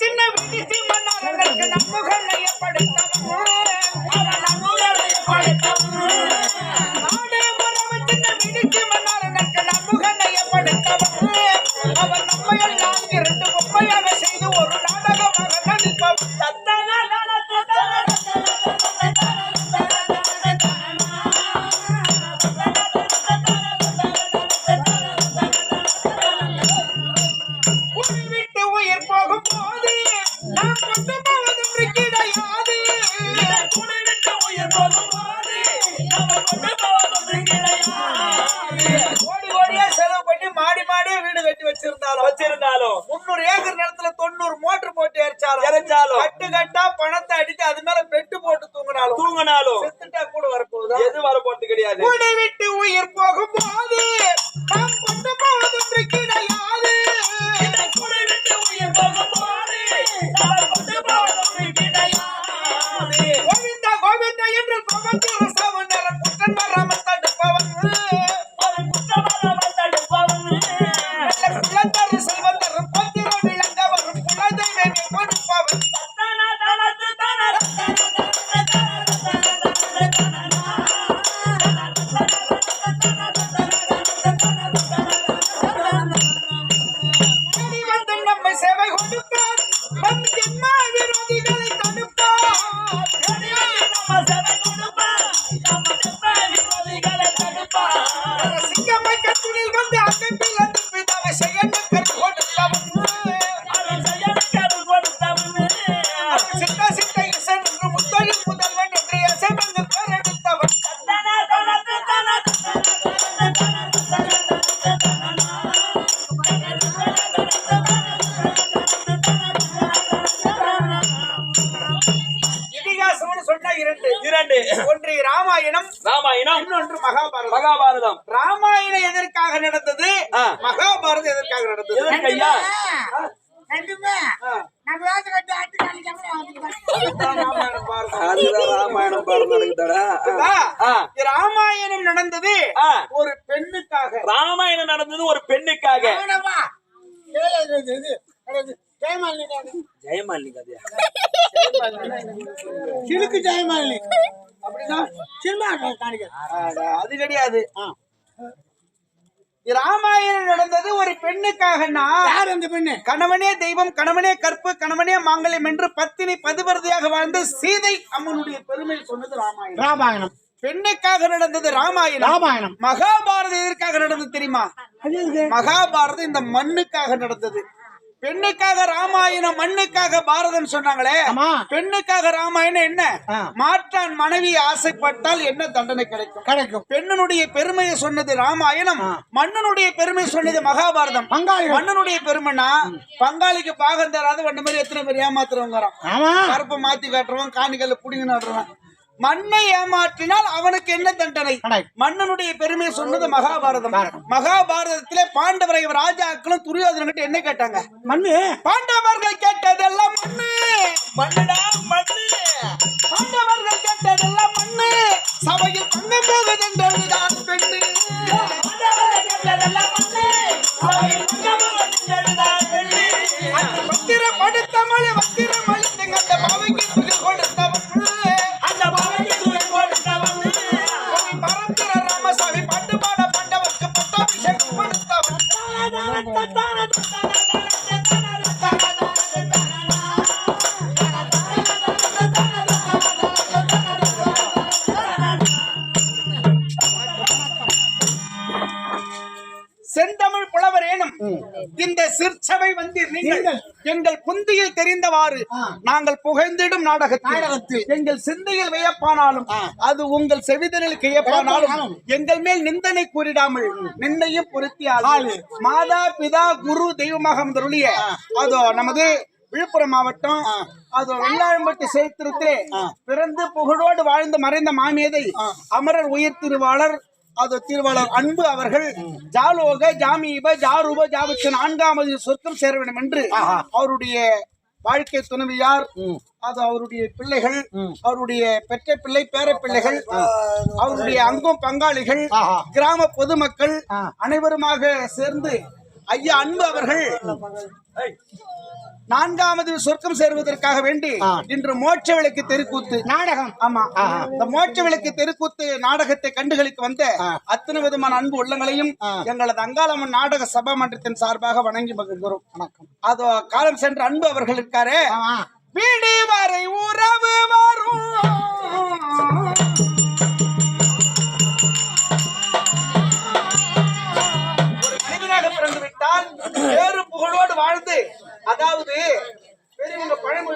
சின்ன விடிசி மன்னர்களுக்கு நம்முகளை படைத்தவன் அவன் அவன் நம்மையெல்லாம் இரண்டு பொம்மையாக செய்து ஒரு நாடகமாக நடிப்பவன் விட்டு உயிர் போகும் போது நாம் கொண்டு போவதொன்று கிடையாது உயிர் போகும் போது நாம் கொண்டு வச்சிருந்தாலும் வச்சிருந்தாலும். முன்னூறு ஏக்கர் நிலத்துல தொண்ணூறு மோட்டர் போட்டு எரிச்சாலும் எரிச்சாலும். கட்டு கட்டா பணத்தை அடிச்சு அது மேல பெட்டு போட்டு தூங்கினாலும் தூங்கினாலும். செத்துட்டா கூட வரப்போகுதா? எது வர போறது கிடையாது விட்டு உயிர் போகும் போது நாம் கொண்டு சேவை கொடுப்பார் நம் ஜென்ம விரோதிகளை தடுப்பார். நம்ம சேவை கொடுப்பார் நம்ம ஜென்ம விரோதிகளை தடுப்பார் சிங்கம்மை கட்டுனில் வந்து அன்பில் இதிகாசம்னு சொன்னா இரண்டு. இரண்டு. ஒன்று ராமாயணம் ராமாயணம் இன்னொன்று மகாபாரதம். மகாபாரதம். ராமாயணம் எதற்காக நடந்தது. மகாபாரதம் எதற்காக நடந்தது? எதற்கு ஐயா? ரெண்டுமே. ஆ. நம்ம வேலை கட்டி ஆட்டு காணிக்காம அதுதான் ராமாயணம் நடந்தது. ஒரு பெண்ணுக்காக. ராமாயணம் நடந்தது ஒரு பெண்ணுக்காக. ஜெயமாலினி கதையா சிலுக்கு ஜெயமாலினி அப்படின்னா சினிமா காணிக்க. ஆடா, அது கிடையாது. இந்த ராமாயணம் நடந்தது ஒரு பெண்ணுக்காகனா யார் அந்த பெண்ணு? கணவனே தெய்வம் கணவனே கற்பு கணவனே மாங்கல்யம் என்று பத்தினி பதிவரதியாக வாழ்ந்த சீதை அம்மனுடைய பெருமை சொன்னது ராமாயணம். ராமாயணம். பெண்ணுக்காக நடந்தது ராமாயணம். ராமாயணம். மகாபாரதம் எதற்காக நடந்தது தெரியுமா? மகாபாரதம் இந்த மண்ணுக்காக நடந்தது. பெண்ணுக்காக ராமாயணம் மண்ணுக்காக பாரதம் சொன்னாங்களே. பெண்ணுக்காக ராமாயணம் என்ன. மாற்றான் மனைவி ஆசைப்பட்டால் என்ன தண்டனை கிடைக்கும்? கிடைக்கும். பெண்ணனுடைய பெருமையை சொன்னது ராமாயணம் மன்னனுடைய பெருமை சொன்னது மகாபாரதம். மன்னனுடைய பெருமைனா பங்காளிக்கு பாகம் தராது வண்ட மாதிரி எத்தனை பேர் ஏமாத்துறவங்க கருப்பை மாத்தி காட்டுறவன் காணிக்கல்ல புடிங்க நடுறவன். மண்ணை ஏமாற்றினால் அவனுக்கு என்ன தண்டனை. மன்னனுடைய பெருமை சொன்னது மகாபாரதம். மகாபாரதத்திலே பாண்டவரை ராஜாக்களும் துரியோதனன் என்ன கேட்டாங்க? மண்ணு. பாண்டவர்கள் கேட்டதெல்லாம் மண்ணு. மண்ணுடா மண்ணு. பாண்டவர்கள் கேட்டதெல்லாம் மண்ணு. சபையில் பங்கம் போகுதென்றதுதான் ராமசாமி பாட்டு பாட பாண்டவர்க்கு பட்டாபிஷேகம் கொடுத்தவன் செந்தமிழ் புலவரேனும் இந்த சிற்சபை வந்து நீங்கள் எங்கள் புந்தியில் தெரிந்தவாறு நாங்கள் புகழ்ந்திடும் நாடகத்தில். எங்கள் சிந்தையில் வியப்பானாலும் அது உங்கள் செவிதனில் கியப்பானாலும். எங்கள் மேல் நிந்தனை கூறிடாமல் நிந்தையும் பொருத்தியால். மாதா பிதா குரு தெய்வமாக அமர்ந்தருளிய அதோ நமது விழுப்புரம் மாவட்டம் அது வெள்ளாளம்பட்டு சேத்திரத்திலே பிறந்து புகழோடு வாழ்ந்து மறைந்த மாமேதை அமரர் உயிர் திருவாளர் அது திருவாளர் அன்பு அவர்கள் ஜாலோக ஜாமீப ஜாரூப ஜாபத்து நான்காமது சொர்க்கம் சேர வேண்டும் என்று அவருடைய வாழ்க்கை துணைவியார் அது அவருடைய பிள்ளைகள் அவருடைய பெற்ற பிள்ளை பேர பிள்ளைகள் அவருடைய அங்கும் பங்காளிகள் கிராம பொதுமக்கள் அனைவருமாக சேர்ந்து ஐயா அன்பு அவர்கள். நான்காவது சொர்க்கம் சேருவதற்காக வேண்டி இன்று மோட்ச விளக்கு தெருக்கூத்து. நாடகம். ஆமா. இந்த மோட்ச விளக்கு தெருக்கூத்து நாடகத்தை கண்டுகளுக்கு வந்த அத்தனை விதமான அன்பு உள்ளங்களையும் எங்களது அங்காளம்மன் நாடக சபா மன்றத்தின் சார்பாக வணங்கி மகிழ்கிறோம். வணக்கம். அதோ காலம் சென்ற அன்பு அவர்கள் இருக்காரு. வீடு வரை உறவு வரும். Obrigado, Luiz.